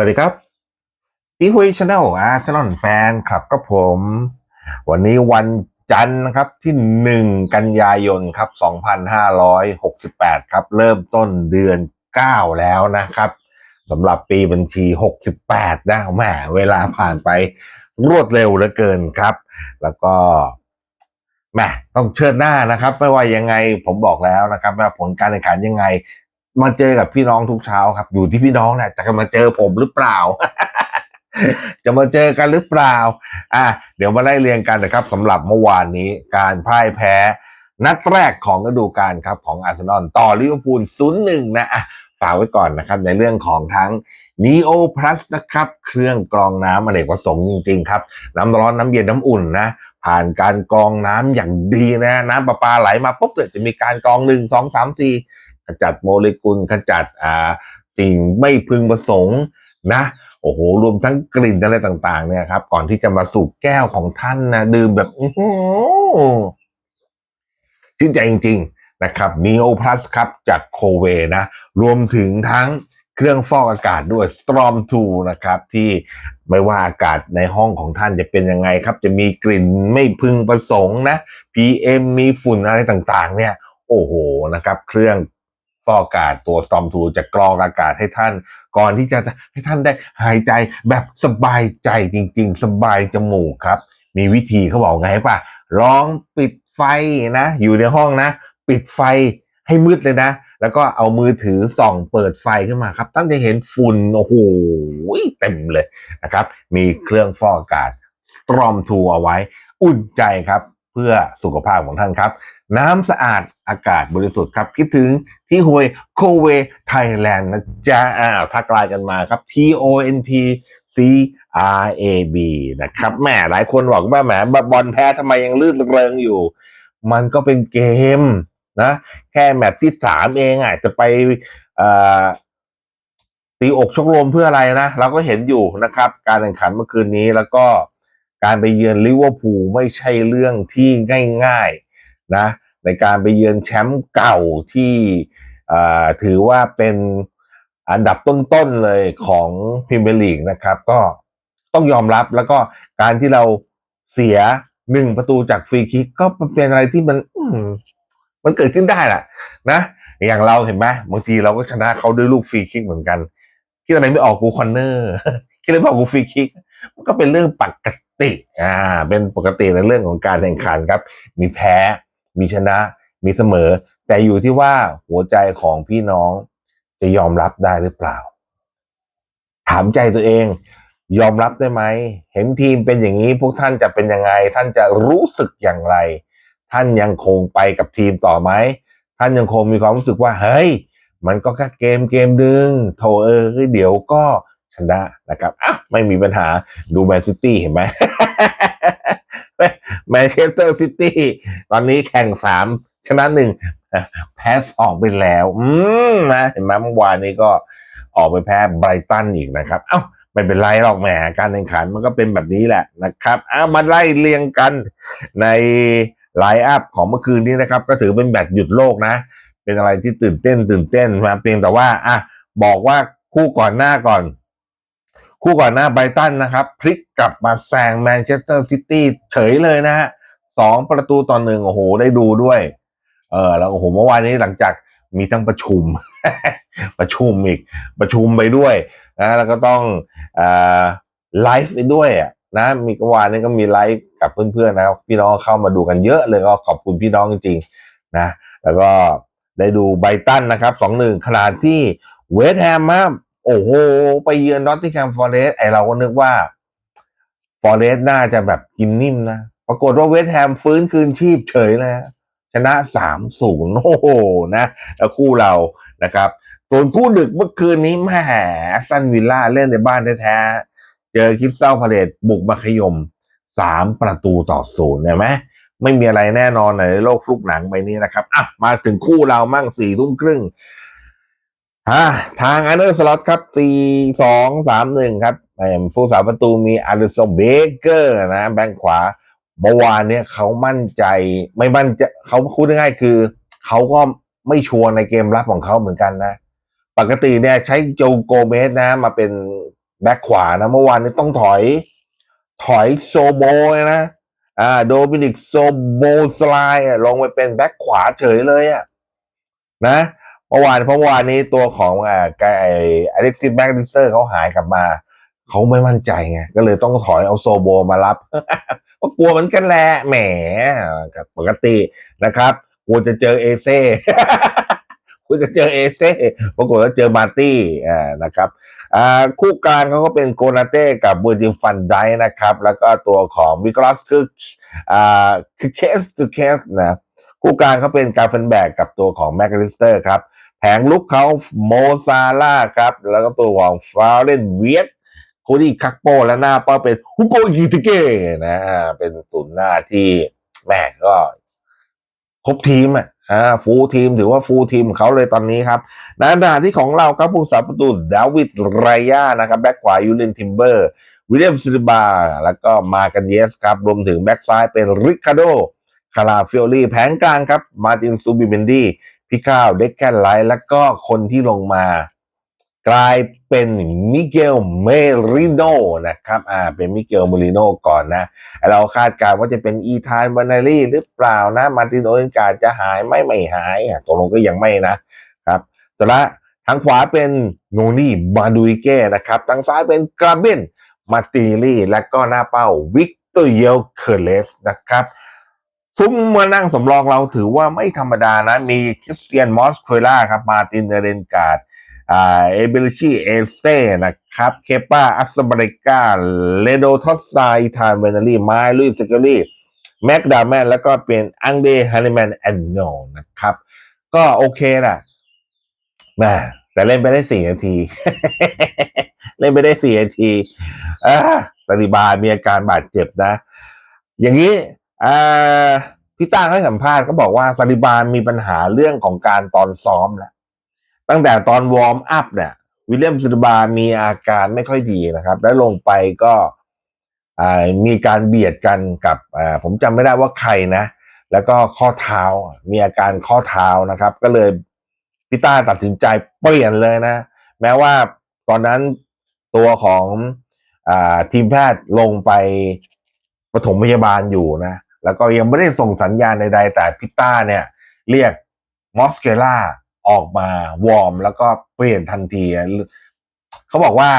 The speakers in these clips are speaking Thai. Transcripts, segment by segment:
สวัสดีครับอีฮุยชาแนลอาร์เซนอลแฟนครับก็ผม วันนี้วันจันทร์นะครับที่หนึ่งกันยายนครับ 2568 ครับ เริ่มต้นเดือน 9 แล้วนะครับสำหรับปีบัญชี 68 นะแหมเวลาผ่านไปรวดเร็วเหลือเกินครับ แล้วก็แหมต้องเชิดหน้านะครับ ไม่ว่ายังไงผมบอกแล้วนะครับว่าผลการแข่งขันยังไง มาเจอกับพี่น้องทุกเช้าครับ อยู่ที่พี่น้องแหละจะมาเจอผมหรือเปล่า จะมาเจอกันหรือเปล่า อะเดี๋ยวมาไล่เรียงกันนะครับสำหรับเมื่อวานนี้การพ่ายแพ้ นัดแรกของฤดูกาลครับของอาร์เซนอลต่อลิเวอร์พูล0-1นะอะฝากไว้ก่อนนะครับ ในเรื่องของทั้ง Neo Plus นะครับ เครื่องกรองน้ำอเนกประสงค์จริง ๆ ครับ น้ำร้อนน้ำเย็นน้ำอุ่นนะ ผ่านการกรองน้ำอย่างดีนะ น้ำประปาไหลมาปุ๊บเนี่ยจะมีการกรองหนึ่งสองสามสี่ ขจัดโมเลกุลขจัดอ่าสิ่งไม่พึงประสงค์นะโอ้โห รวมทั้งกลิ่นอะไรต่าง ๆ เนี่ยครับ ก่อนที่จะมาสู่แก้วของท่านนะดื่มแบบอื้อหือชื่นใจจริง ๆ นะครับ Neo Plus ครับจากโคเวนะ รวมถึงทั้งเครื่องฟอกอากาศด้วย Storm 2 นะครับ ที่ไม่ว่าอากาศในห้องของท่านจะเป็นยังไงครับ จะมีกลิ่นไม่พึงประสงค์นะ PM มีฝุ่นอะไรต่าง ๆ เนี่ย โอ้โหนะครับ เครื่อง กอากาศตัว Storm 2จะกรองอากาศให้ท่าน ก่อนที่จะให้ท่านได้หายใจแบบสบายใจจริง ๆ สบายจมูกครับ มีวิธีเขาบอกไงป่ะลองปิดไฟนะ อยู่ในห้องนะ ปิดไฟให้มืดเลยนะ แล้วก็เอามือถือส่องเปิดไฟขึ้นมาครับท่านจะเห็นฝุ่นโอ้โหเต็มเลยนะครับ มีเครื่องฟอกอากาศ Storm 2เอาไว้ อุ่นใจครับ พื่อสุขภาพของท่านครับ น้ำสะอาดอากาศบริสุทธิ์ครับ คิดถึงที่ฮวยโคเวไทยแลนด์นะจ๊ะอ้าวทักไลน์กันมาครับ T O N T C R A B นะครับแหมหลายคนบอกว่าแหมบอลแพ้ทำไมยังลื่นเริงอยู่ มันก็เป็นเกมนะแค่แมตช์ที่สามเองอะจะไปตีอกชกลมเพื่ออะไรนะ เราก็เห็นอยู่นะครับ การแข่งขันเมื่อคืนนี้แล้วก็ การไปเยือนลิเวอร์พูลไม่ใช่เรื่องที่ง่ายๆนะในการไปเยือนแชมป์เก่าที่ถือว่าเป็นอันดับต้นๆเลยของพรีเมียร์ลีกนะครับ ก็ต้องยอมรับแล้วก็การที่เราเสียหนึ่งประตูจากฟรีคิกก็เป็นอะไรที่มันมมันเกิดขึ้นได้แหละนะอย่างเราเห็นไหมบางทีเราก็ชนะเขาด้วยลูกฟรีคิกเหมือนกันคิดอะไรไม่ออกกูคอนเนอร์คิดอะไรไม่ออกกูฟรีคิก มันก็เป็นเรื่องปกติอ่าเป็นปกติในเรื่องของการแข่งขันครับ มีแพ้ มีชนะ มีเสมอ แต่อยู่ที่ว่าหัวใจของพี่น้องจะยอมรับได้หรือเปล่า ถามใจตัวเอง ยอมรับได้ไหม เห็นทีมเป็นอย่างนี้พวกท่านจะเป็นยังไง ท่านจะรู้สึกอย่างไร ท่านยังคงไปกับทีมต่อไหม ท่านยังคงมีความรู้สึกว่า เฮ้ย มันก็แค่เกมเกมดึงโถเออเดี๋ยวก็ ชนะนะครับอะไม่มีปัญหาดูแมนซิตี้เห็นไหมแมนเชสเตอร์ซิตี้ตอนนี้แข่งสามชนะหนึ่งแพ้สองไปแล้ว อืมนะเห็นไหมเมื่อวานนี้ก็ออกไปแพ้ไบรตันอีกนะครับ เอ้าไม่เป็นไรหรอกแหมการแข่งขันมันก็เป็นแบบนี้แหละนะครับอ้ามาไล่เรียงกันในไลน์อัพของเมื่อคืนนี้นะครับ ก็ถือเป็นแบตหยุดโลกนะ เป็นอะไรที่ตื่นเต้นตื่นเต้นมาเพียงแต่ว่าอะบอกว่าคู่ก่อนหน้าก่อน คู่ก่อนหน้าไบรตันนะครับ พลิกกลับมาแซงแมนเชสเตอร์ซิตี้เฉยเลยนะฮะสองประตูต่อหนึ่งโอ้โห ได้ดูด้วย เออแล้วโอ้โหเมื่อวานนี้หลังจากมีทั้งประชุม ประชุมอีก ประชุมไปด้วยนะแล้วก็ต้องอไลฟ์ไปด้วยอะนะมีกวานนี้ก็มีไลฟ์กับเพื่อนๆนะครับพี่น้องเข้ามาดูกันเยอะเลยก็ขอบคุณพี่น้องจริงๆนะแล้วก็ได้ดูไบตันนะครับสองหนึ่งขนาดที่เวสแฮมมา โอ้โห ไปเยือนนอตติงแฮมฟอร์เรสไอเราก็นึกว่าฟอร์เรสน่าจะแบบกินนิ่มนะ ปรากฏว่าเวสต์แฮมฟื้นคืนชีพเฉยเลยนะชนะสามศูนย์โอ้โหนะ แล้วคู่เรานะครับ ส่วนคู่ดึกเมื่อคืนนี้แหมซันวิลล่าเล่นในบ้านแท้ๆ เจอคริสตัลพาเลตบุกมาขยมสามประตูต่อศูนย์เห็นไหมไม่มีอะไรแน่นอนในโลกฟลุกหนังใบนี้นะครับอะมาถึงคู่เรามั่งสี่ทุ่มครึ่ง ฮะทางอันเดอร์สล็อตครับสี่สองสามหนึ่งครับผู้สาประตูมีอาริโซเบเกอร์นะ แบงขวาเมื่อวานเนี่ยเขามั่นใจไม่มั่นใจเขาพูดง่ายๆคือ เขาก็ไม่ชัวร์ในเกมรับของเขาเหมือนกันนะ ปกติเนี่ยใช้โจโกเมสนะ มาเป็นแบ็คขวานะเมื่อวานนี้ต้องถอย ถอยโซโบนะอ่าโดมินิกโซโบสไลด์ลงไปเป็นแบ็คขวาเฉยเลยอะนะ เมื่อวานเพราะเมื่อวานนี้ตัวของอ่าไออเล็กซิสแบ็กดิสเตอร์เขาหายกลับมา เขาไม่มั่นใจไงก็เลยต้องถอยเอาโซโบมารับก็กลัวเหมือนกันแหละแหมปกตินะครับกลัวจะเจอเอเซ่กลัวจะเจอเอเซ่ปรากฏว่าเจอมาร์ตี้อ่านะครับอ่าคู่กลางเขาก็เป็นโกนาเต้กับเบอร์จิฟันไดนะครับ แล้วก็ตัวของวิกลอสคืออ่าคือเคสคือเคสนะ คู่กลางเขาเป็นการ์เฟนแบกกับตัวของแมคลิสเตอร์ครับแผงลุกเขาโมซาล่าครับ แล้วก็ตัวของฟาเลนเวียตโคดี้คักโปและหน้าเป้าเป็นฮุโกยิติเก้นะเป็นศูนย์หน้าที่แม่ก็ครบทีมอะอ่าฟูลทีมถือว่าฟูลทีมของเขาเลยตอนนี้ครับในขณะที่ของเราครับผู้สาประตูดาวิดไรยานะครับแบ็คขวายูเลนทิมเบอร์วิลเลียมซิลบาแล้วก็มากันเยสครับ รวมถึงแบ็คซ้ายเป็นริคาโด คาราฟิโอลีแผงกลางครับ มาตินซูบิเบนดี้พี่ข้าวเด็กแกนไลท์แล้วก็คนที่ลงมา กลายเป็นมิเกลเมริโนนะครับอ่าเป็นมิเกลเมริโนก่อนนะ เราคาดการณ์ว่าจะเป็นอีธานบานารีหรือเปล่านะ มาตินโอเดนการจะหายไหม่ไม่หายอะตกลงก็ยังไม่นะครับสละทางขวาเป็นโนนี่มาดูเก้นะครับทางซ้ายเป็นกราเบนมาติลีและก็หน้าเป้าวิกตอร์เยลเคอร์เลสนะครับ ซุ้มมานั่งสำรองเราถือว่าไม่ธรรมดานะ มีคริสเตียนมอสเคล่าครับ มาตินเดเรนการ์ดเอเบลิชีเอสเต้นะครับ เคปาอัสบริกาเลโดทอสไซทานเวนารีไมลุยสเกอรี่แม็กดาแมนแล้วก็เป็นอังเดฮันนิแมนแอนโนนะครับ ก็โอเคนะแม่แต่เล่นไปได้สี่นาที เล่นไปได้สี่นาทีอ่าสริบามีอาการบาดเจ็บนะ อย่างนี้ พี่ต้าให้สัมภาษณ์ก็บอกว่าสริบามีปัญหาเรื่องของการตอนซ้อมแล้วตั้งแต่ตอนวอร์มอัพเนี่ยวิลเลียมซิลบามีอาการไม่ค่อยดีนะครับ แล้วลงไปก็มีการเบียดกันกับผมจำไม่ได้ว่าใครนะ แล้วก็ข้อเท้ามีอาการข้อเท้านะครับ ก็เลยพี่ต้าตัดสินใจเปลี่ยนเลยนะ แม้ว่าตอนนั้นตัวของอทีมแพทย์ลงไปปฐมพยาบาลอยู่นะ แล้วก็ยังไม่ได้ส่งสัญญาณใดๆ แต่พิต้าเนี่ยเรียกมอสเกล่าออกมาวอร์ม แล้วก็เปลี่ยนทันที เขาบอกว่า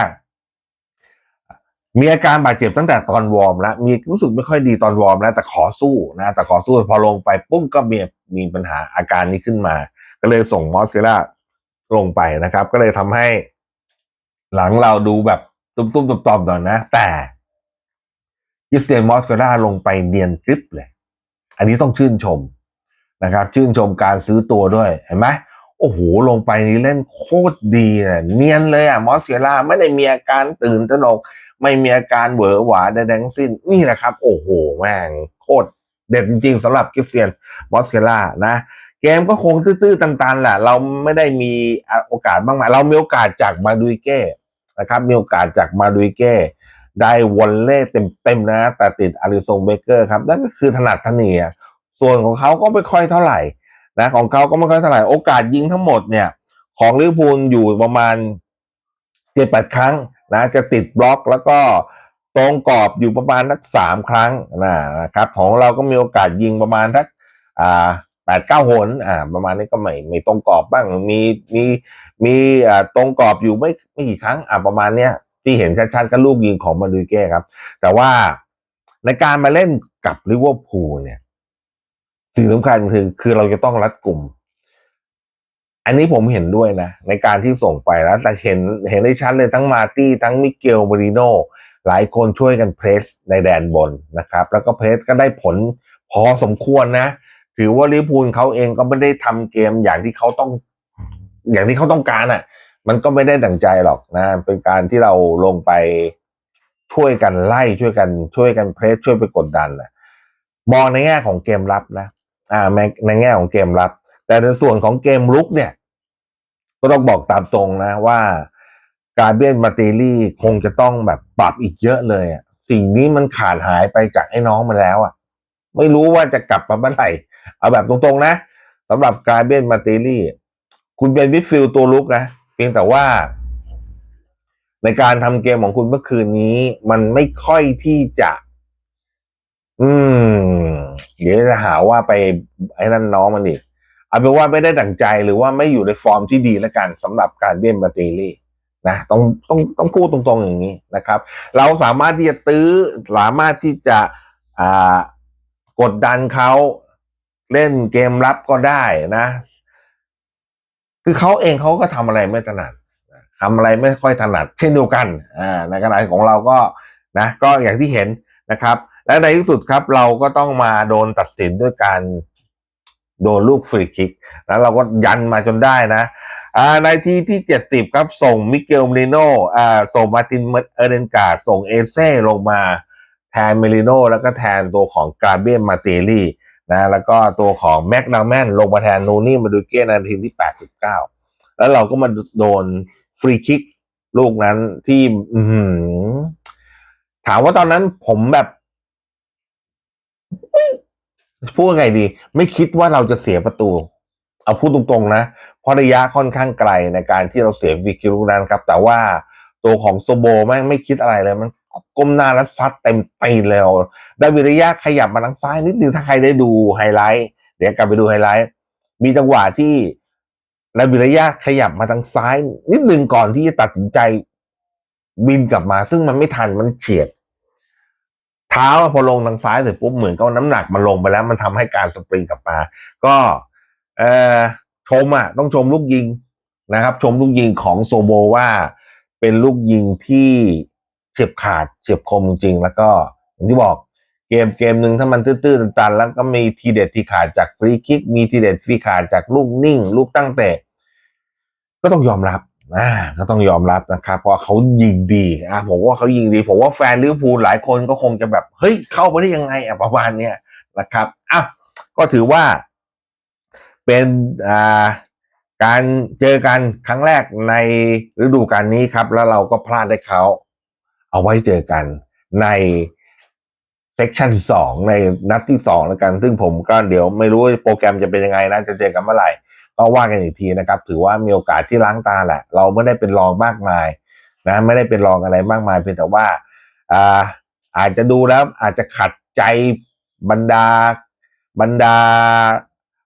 มีอาการบาดเจ็บตั้งแต่ตอนวอร์มแล้วมีรู้สึกไม่ค่อยดีตอนวอร์มแล้วแต่ขอสู้นะแต่ขอสู้พอลงไปปุ๊บก็มีมีปัญหาอาการนี้ขึ้นมา ก็เลยส่งมอสเกล่าลงไปนะครับ ก็เลยทำให้หลังเราดูแบบตุ้มๆตอมๆหน่อยนะ แต่ คริสเตียนมอสเกล่าลงไปเนียนกริปเลย อันนี้ต้องชื่นชมนะครับ ชื่นชมการซื้อตัวด้วยเห็นไหมโอ้โห ลงไปนี่เล่นโคตรดีนะเนียนเลยอะมอสเกล่าไม่ได้มีอาการตื่นตระหนก ไม่มีอาการเหวอหวาใดๆทั้งสิ้นนี่แหละครับ โอ้โห แม่งโคตรเด็ดจริงๆสำหรับคริสเตียนมอสเกล่านะเกมก็คงตื้อๆตันๆแหละเราไม่ได้มีโอกาสบ้างไหมเรามีโอกาสจากมาดูเก้นะครับมีโอกาสจากมาดูเก้ ได้วอลเล่เต็มๆนะ แต่ติดอาริซงเบเกอร์ครับ นั่นก็คือถนัดทะเนียส่วนของเขาก็ไม่ค่อยเท่าไหร่นะของเขาก็ไม่ค่อยเท่าไหร่ โอกาสยิงทั้งหมดเนี่ย ของลิเวอร์พูลอยู่ประมาณเจ็ดแปดครั้งนะจะติดบล็อกแล้วก็ตรงกรอบอยู่ประมาณนักสามครั้งนะนะครับ ของเราก็มีโอกาสยิงประมาณทักอ่าแปดเก้าหนอ่า ประมาณนี้ก็ไม่ไม่ตรงกรอบบ้าง มีมีมีอ่าตรงกรอบอยู่ไม่ไม่กี่ครั้งอ่าประมาณเนี้ย ที่เห็นชัดๆก็ลูกยิงของมาดูเก้ครับ แต่ว่าในการมาเล่นกับลิเวอร์พูลเนี่ยสิ่งสำคัญคือคือเราจะต้องรัดกลุ่ม อันนี้ผมเห็นด้วยนะ ในการที่ส่งไปแล้วแต่เห็นเห็นได้ชัดเลยทั้งมาตี้ทั้งมิเกลมาริโนหลายคนช่วยกันเพรสในแดนบนนะครับ แล้วก็เพรสก็ได้ผลพอสมควรนะ ถือว่าลิเวอร์พูลเขาเองก็ไม่ได้ทำเกมอย่างที่เขาต้อง อย่างที่เขาต้องการอะ มันก็ไม่ได้ดั่งใจหรอกนะ เป็นการที่เราลงไปช่วยกันไล่ช่วยกันช่วยกันเพรสช่วยไปกดดันนะมองในแง่ของเกมรับนะ อ่าในแง่ของเกมรับ แต่ในส่วนของเกมลุกเนี่ย ก็ต้องบอกตามตรงนะว่าการเบียนมาเตลี่คงจะต้องแบบปรับอีกเยอะเลยอะสิ่งนี้มันขาดหายไปจากไอ้น้องมาแล้วอะ ไม่รู้ว่าจะกลับมาเมื่อไหร่ เอาแบบตรงๆนะสำหรับการเบียนมาเตลี่ คุณเป็นวิฟิลตัวลุกนะ พียงแต่ว่า ในการทำเกมของคุณเมื่อคืนนี้ มันไม่ค่อยที่จะ อืม เดี๋ยวจะหาว่าไปไอ้นั่นน้องมันอีกเอาเป็นว่าไม่ได้ดั่งใจหรือว่าไม่อยู่ในฟอร์มที่ดีแล้วกันสำหรับการเบี้ยนบาเตลี่นะต้องต้องต้องพูดตรงๆอย่างนี้นะครับ เราสามารถที่จะตื้อสามารถที่จะอ่ากดดันเขาเล่นเกมรับก็ได้นะ คือเขาเองเขาก็ทำอะไรไม่ถนัดทำอะไรไม่ค่อยถนัดเช่นเดียวกันอ่าในขณะของเราก็นะก็อย่างที่เห็นนะครับ และในที่สุดครับเราก็ต้องมาโดนตัดสินด้วยการโดนลูกฟรีคิก แล้วเราก็ยันมาจนได้นะอ่าในที่ที่ 70 ครับ ส่งมิเกลเมริโนอ่าส่งมาตินเอเดนกาดส่งเอเซ่ลงมาแทนเมริโนแล้วก็แทนตัวของกาเบียมาเตลี่ นะแล้วก็ตัวของแม็กนาแมนลงมาแทนนูนี่มาดูเก้นาทีที่ 89 แล้วเราก็มาโดนฟรีคิกลูกนั้นที่ถามว่าตอนนั้นผมแบบพูดไงดี ไม่คิดว่าเราจะเสียประตู เอาพูดตรงๆนะเพราะระยะค่อนข้างไกลในการที่เราเสียวิกิลูกนั้นครับ แต่ว่าตัวของโซโบแม่งไม่คิดอะไรเลยมัน ก้มหน้าแล้วซัดเต็มตีนเลยดาวิระยะขยับมาทางซ้ายนิดนึงถ้าใครได้ดูไฮไลท์ เดี๋ยวกลับไปดูไฮไลท์ มีจังหวะที่ดาวิระยะขยับมาทางซ้าย นิดนึงก่อนที่จะตัดสินใจบินกลับมา ซึ่งมันไม่ทันมันเฉียด เท้าพอลงทางซ้ายเสร็จปุ๊บเหมือนกับน้ำหนักมันลงไปแล้ว มันทำให้การสปริงกลับมา ก็เออชมอะ ต้องชมลูกยิงนะครับ ชมลูกยิงของโซโบว่าเป็นลูกยิงที่ ฉียบขาดเฉียบคมจริง แล้วก็อย่างที่บอกเกมเกมหนึ่งถ้ามันตื้อๆตันๆแล้วก็มีทีเด็ดที่ขาดจากฟรีคิก มีทีเด็ดที่ขาดจากลูกนิ่ง ลูกตั้งเตะก็ต้องยอมรับอ่าก็ต้องยอมรับนะครับเพราะเขายิงดีอ่าผมว่าเขายิงดีผมว่าแฟนลิเวอร์พูลหลายคนก็คงจะแบบเฮ้ยเข้าไปได้ยังไงอะประมาณเนี้ยนะครับอะก็ถือว่า เป็นอ่าการเจอกันครั้งแรกในฤดูกาลนี้ครับ แล้วเราก็พลาดได้เขา เอาไว้เจอกันในเซ c ชันสองในนัดที่สองแล้วกัน ซึ่งผมก็เดี๋ยวไม่รู้โปรแกรมจะเป็นยังไงนะจะเจอกันเมื่อไหร่ ก็ว่ากันอีกทีนะครับ ถือว่ามีโอกาสที่ล้างตาแหละ เราไม่ได้เป็นรองมากมายนะไม่ได้เป็นรองอะไรมากมายเพียงแต่ว่าอ่าอาจจะดูแล้วอาจจะขัดใจบรรดาบรรดา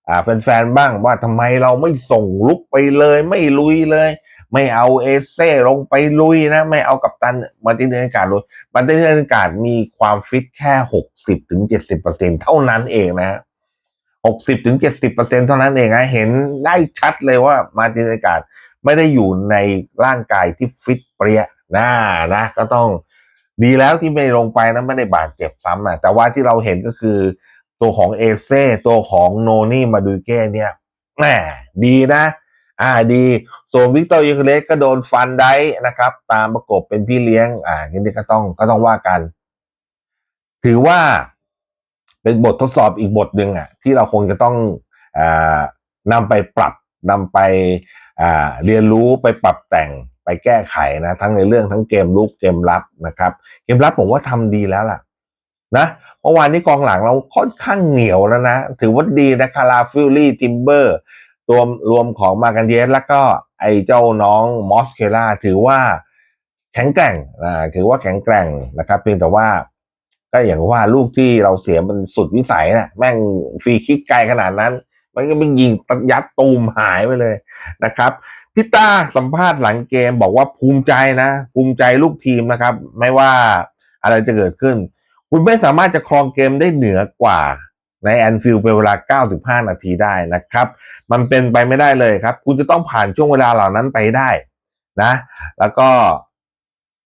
อ่าแฟนๆบ้างว่าทำไมเราไม่ส่งลุกไปเลย ไม่ลุยเลย ไม่เอาเอเซ่ลงไปลุยนะ ไม่เอากับตันมาตินเนอร์การลุยมาตินเนอร์การมีความฟิตแค่หกสิบถึงเจ็ดสิบเปอร์เซ็นเท่านั้นเองนะหกสิบถึงเจ็ดสิบเปอร์เซ็นเท่านั้นเองนะเห็นได้ชัดเลยว่ามาตินเนอร์การไม่ได้อยู่ในร่างกายที่ฟิตเปรี้ยนะนะ ก็ต้องดีแล้วที่ไม่ลงไปนะไม่ได้บาดเจ็บซ้ำอะแต่ว่าที่เราเห็นก็คือ ตัวของเอเซ่ตัวของโนนี่มาดูเก้เนี่ยแหมดีนะ อ่าดีส่วนวิกตอร์ยูเคเลสก็โดนฟันได้นะครับ ตามประกบเป็นพี่เลี้ยง อ่าทีนี้ก็ต้องก็ต้องว่ากัน ถือว่าเป็นบททดสอบอีกบทหนึ่งอะ ที่เราคงจะต้องอ่านำไปปรับนำไปอ่าเรียนรู้ไปปรับแต่งไปแก้ไขนะ ทั้งในเรื่องทั้งเกมลุกเกมรับนะครับ เกมรับผมว่าทำดีแล้วล่ะนะเมื่อวานนี้กองหลังเราค่อนข้างเหนียวแล้วนะ ถือว่าดีนะคาราฟิลลี่ทิมเบอร์ รวมรวมของมากันเยสแล้วก็ไอ้เจ้าน้องมอสเคล่าถือว่าแข็งแกร่งอ่าถือว่าแข็งแกร่งนะครับ เพียงแต่ว่า ก็อย่างว่าลูกที่เราเสียมันสุดวิสัยนะแม่งฟรีคิกไกลขนาดนั้น มันก็ไม่ยิงยัดตูมหายไปเลยนะครับพี่ต้าสัมภาษณ์หลังเกมบอกว่าภูมิใจนะ ภูมิใจลูกทีมนะครับ ไม่ว่าอะไรจะเกิดขึ้น คุณไม่สามารถจะครองเกมได้เหนือกว่า ในแอนฟิลเป็นเวลา 95 นาทีได้นะครับ มันเป็นไปไม่ได้เลยครับ คุณจะต้องผ่านช่วงเวลาเหล่านั้นไปได้นะ แล้วก็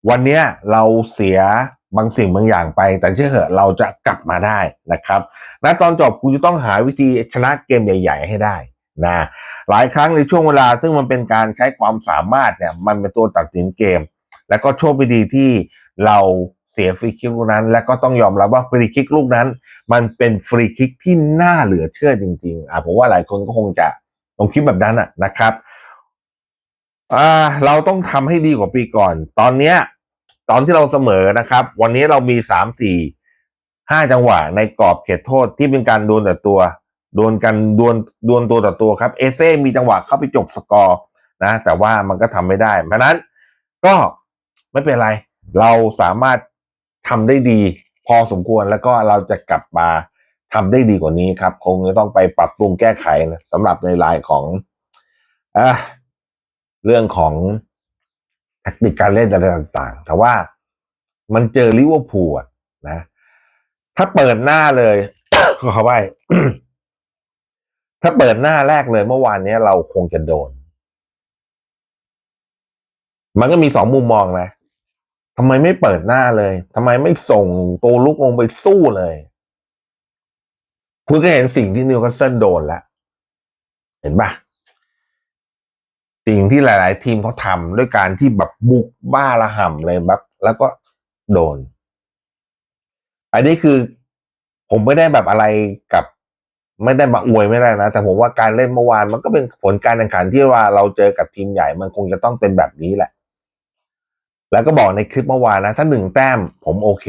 วันนี้เราเสียบางสิ่งบางอย่างไป แต่เชื่อเหอะเราจะกลับมาได้นะครับณตอนจบคุณจะต้องหาวิธีชนะเกมใหญ่ ๆ ให้ได้นะหลายครั้งในช่วงเวลา ซึ่งมันเป็นการใช้ความสามารถเนี่ยมันเป็นตัวตัดสินเกม แล้วก็โชคดีที่เรา สียฟรีคิกลูกนั้น และก็ต้องยอมรับว่าฟรีคิกลูกนั้น มันเป็นฟรีคิกที่น่าเหลือเชื่อจริงๆอะผมว่าหลายคนก็คงจะลงคิดแบบนั้นอะนะครับอ่าเราต้องทำให้ดีกว่าปีก่อน ตอนเนี้ยตอนที่เราเสมอนะครับ วันนี้เรามีสามสี่ห้าจังหวะในกรอบเขตโทษที่เป็นการดวลแต่ตัวดวลกันดวลดวลตัวต่อตัวครับเอเซ่มีจังหวะเข้าไปจบสกอร์นะแต่ว่ามันก็ทำไม่ได้ เพราะนั้นก็ไม่เป็นไร เราสามารถ ทำได้ดี พอสมควรแล้วก็เราจะกลับมาทำได้ดีกว่านี้ครับ คงจะต้องไปปรับปรุงแก้ไขนะสำหรับในรายของอเรื่องของแทคนิคการเล่นอะไรต่าง ๆ แต่ว่ามันเจอลิเวอร์พูลนะ ถ้าเปิดหน้าเลยขอเขาไว้ถ้าเปิดหน้าแรกเลยเมื่อวานนี้เราคงจะโดน มันก็มีสองมุมมองนะ ทำไมไม่เปิดหน้าเลยทำไมไม่ส่งตัวลุกลงไปสู้เลย คุณก็เห็นสิ่งที่นิวคาสเซิลโดนแล้ว เห็นปะสิ่งที่หลาย ๆ ทีมเขาทำด้วยการที่แบบบุกบ้าระห่ำเลยแบบแล้วก็โดน อันนี้คือผมไม่ได้แบบอะไรกับ ไม่ได้มาอวยไม่ได้นะ แต่ผมว่าการเล่นเมื่อวานมันก็เป็นผลการแข่งขันที่ว่าเราเจอกับทีมใหญ่มันคงจะต้องเป็นแบบนี้แหละ แล้วก็บอกในคลิปเมื่อวานนะ ถ้าหนึ่งแต้มผมโอเค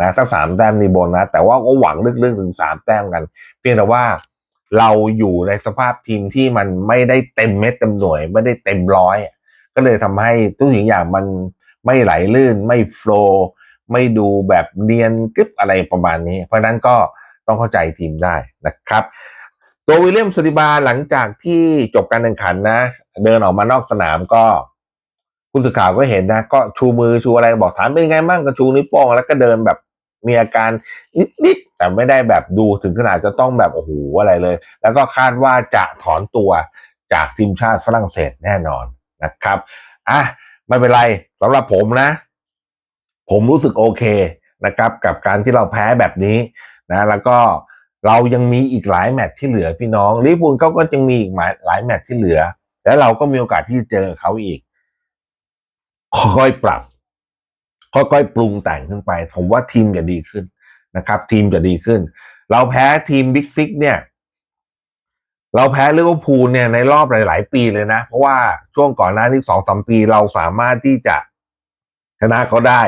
นะถ้าสามแต้มนี่บนนะ แต่ว่าก็หวังลึกๆถึงสามแต้มกัน เพียงแต่ว่าเราอยู่ในสภาพทีมที่มันไม่ได้เต็มเม็ดเต็มหน่วย ไม่ได้เต็มร้อย ก็เลยทำให้ทุกสิ่งอย่างมันไม่ไหลลื่น ไม่โฟล์ไม่ดูแบบเนียนกึบอะไรประมาณนี้ เพราะฉะนั้นก็ต้องเข้าใจทีมได้นะครับ ตัววิลเลียมสติบาหลังจากที่จบการแข่งขันนะ เดินออกมานอกสนามก็ ผู้สื่อข่าวก็เห็นนะ ก็ชูมือชูอะไรบอกถามเป็นไงบ้างก็ชูนิ้วโป้งแล้วก็เดินแบบมีอาการนิดๆแต่ไม่ได้แบบดูถึงขนาดจะต้องแบบโอ้โหอะไรเลย แล้วก็คาดว่าจะถอนตัวจากทีมชาติฝรั่งเศสแน่นอนนะครับอะไม่เป็นไรสำหรับผมนะ ผมรู้สึกโอเคนะครับ กับการที่เราแพ้แบบนี้นะแล้วก็เรายังมีอีกหลายแมตช์ที่เหลือพี่น้องลิปูลเขาก็ยังมีอีกหลายแมตช์ที่เหลือ แล้วเราก็มีโอกาสที่จะเจอเขาอีก ค่อยๆปรับ ค่อยๆปรุงแต่งขึ้นไป ผมว่าทีมจะดีขึ้นนะครับ ทีมจะดีขึ้น เราแพ้ทีมบิ๊กซิกเนี่ย เราแพ้ลิเวอร์พูลเนี่ยในรอบหลาย ๆ ปีเลยนะ เพราะว่าช่วงก่อนหน้านี้สองสามปีเราสามารถที่จะชนะเขาได้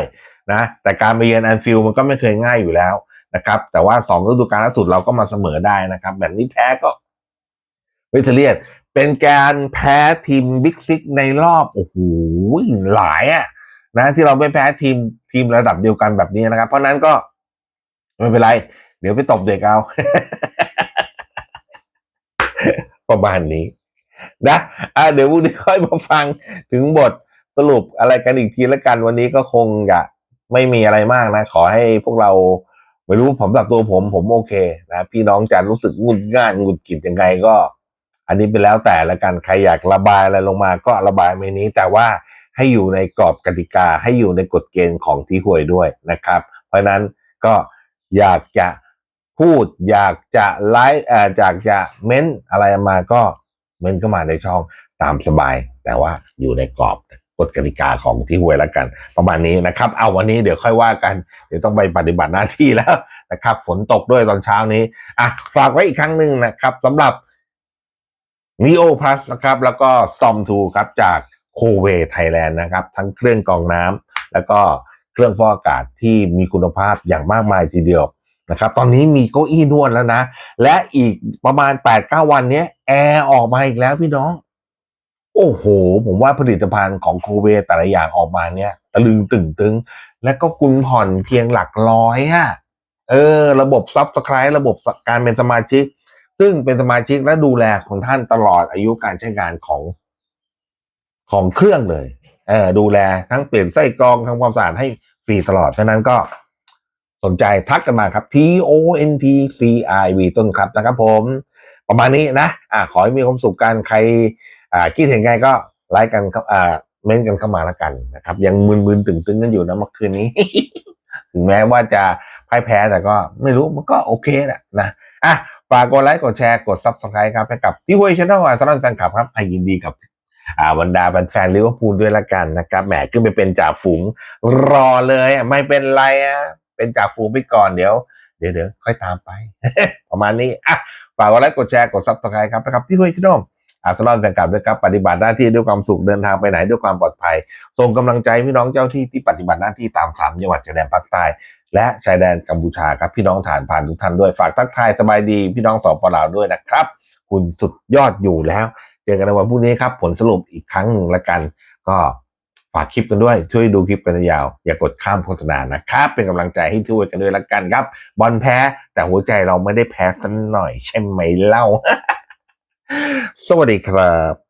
นะ แต่การไปเยือนแอนฟิลมันก็ไม่เคยง่ายอยู่แล้วนะครับ แต่ว่าสองฤดูกาลล่าสุดเราก็มาเสมอได้นะครับ แบบนี้แพ้ก็ไม่จะเรียก เป็นการแพ้ทีมบิ๊กซิกในรอบโอ้โหหลายอะนะที่เราไม่แพ้ทีมทีมระดับเดียวกันแบบนี้นะครับ เพราะนั้นก็ไม่เป็นไร เดี๋ยวไปตบเด็กเอา ประมาณนี้นะอะเดี๋ยวพรุ่งนี้ค่อยมาฟังถึงบทสรุปอะไรกันอีกทีละกันวันนี้ก็คงจะไม่มีอะไรมากนะ ขอให้พวกเราไม่รู้ผมสำหรับตัวผมผมโอเคนะ พี่น้องจะรู้สึกงุนง่านงุดกิดยังไงก็ อันนี้เป็นแล้วแต่ละกันใครอยากระบายอะไรลงมาก็ระบายไม่นี้ แต่ว่าให้อยู่ในกรอบกติกาให้อยู่ในกฎเกณฑ์ของที่หวยด้วยนะครับ เพราะนั้นก็อยากจะพูดอยากจะไลฟ์เอ่ออยากจะเม้นอะไรมาก็เม้นเข้ามาในช่องตามสบาย แต่ว่าอยู่ในกรอบกฎกติกาของที่หวยแล้วกัน ประมาณนี้นะครับ เอาวันนี้เดี๋ยวค่อยว่ากัน เดี๋ยวต้องไปปฏิบัติหน้าที่แล้วนะครับ ฝนตกด้วยตอนเช้านี้อะฝากไว้อีกครั้งหนึ่งนะครับสำหรับ n e o Plus นะครับแล้วก็ Storm 2ครับจากโคเวไทยแลนด์นะครับทั้งเครื่องกรองน้ำแล้วก็เครื่องฟอกอากาศที่มีคุณภาพอย่างมากมายทีเดียวนะครับตอนนี้มีเก้าอี้นวดแล้วนะ และอีกประมาณ 8-9 วันนี้แอร์ออกมาอีกแล้วพี่น้อง โอ้โห ผมว่าผลิตภัณฑ์ของโคเวแต่ละอย่างออกมาเนี่ยตะลึงตึงตึง และก็คุณผ่อนเพียงหลักร้อยอะเออ ระบบซับสไคร b ์ระบบการเป็นสมาชิก ซึ่งเป็นสมาชิกและดูแลของท่านตลอดอายุการใช้งานของของเครื่องเลยเออดูแลทั้งเปลี่ยนไส้กรองทำความสะอาดให้ฟรีตลอด เพราะนั้นก็สนใจทักกันมาครับ T O N T C I V ต้นครับนะครับผม ประมาณนี้นะอ่าขอให้มีความสุขกันใครอ่าคิดเห็นไงก็ไลค์กันอ่าเม้นกันเข้ามาแล้วกันนะครับ ยังมึนๆตึงๆกันอยู่นะเมื่อคืนนี้ ถึงแม้ว่าจะพ่ายแพ้แต่ก็ไม่รู้มันก็โอเคแหละนะ อะฝากกดไลค์กดแชร์กดซับสไครต์ครับให้กับที่ห้วยชาแนลสำหรับแฟนคลับครับไอ้ยินดีกับอ่าบรรดาแฟนลิเวอร์พูลด้วยละกันนะครับแหมขึ้นไปเป็นจ่าฝูงรอเลยอะไม่เป็นไรอะเป็นจ่าฝูงไปก่อนเดี๋ยวเดี๋ยวเดี๋ยวค่อยตามไป ประมาณนี้อะฝากกดไลค์กดแชร์กดซับสไครต์ครับนะครับที่ห้วยชาแนล อาสลอนแฟนคลับด้วยครับปฏิบัติหน้าที่ด้วยความสุขเดินทางไปไหนด้วยความปลอดภัยส่งกำลังใจพี่น้องเจ้าที่ที่ปฏิบัติหน้าที่ตามสามจังหวัดชายแดนภาคใต้และชายแดนกัมพูชาครับพี่น้องฐานผ่านทุกท่านด้วยฝากทักทายสบายดีพี่น้องสปปลาวด้วยนะครับ คุณสุดยอดอยู่แล้ว เจอกันในวันพรุ่งนี้ครับ ผลสรุปอีกครั้งหนึ่งละกัน ก็ฝากคลิปกันด้วยช่วยดูคลิปกันยาว อย่ากดข้ามโฆษณานะครับ เป็นกำลังใจให้ช่วยกันด้วยละกันครับ บอลแพ้แต่หัวใจเราไม่ได้แพ้สักหน่อย ใช่ไหมเล่า สวัสดีครับ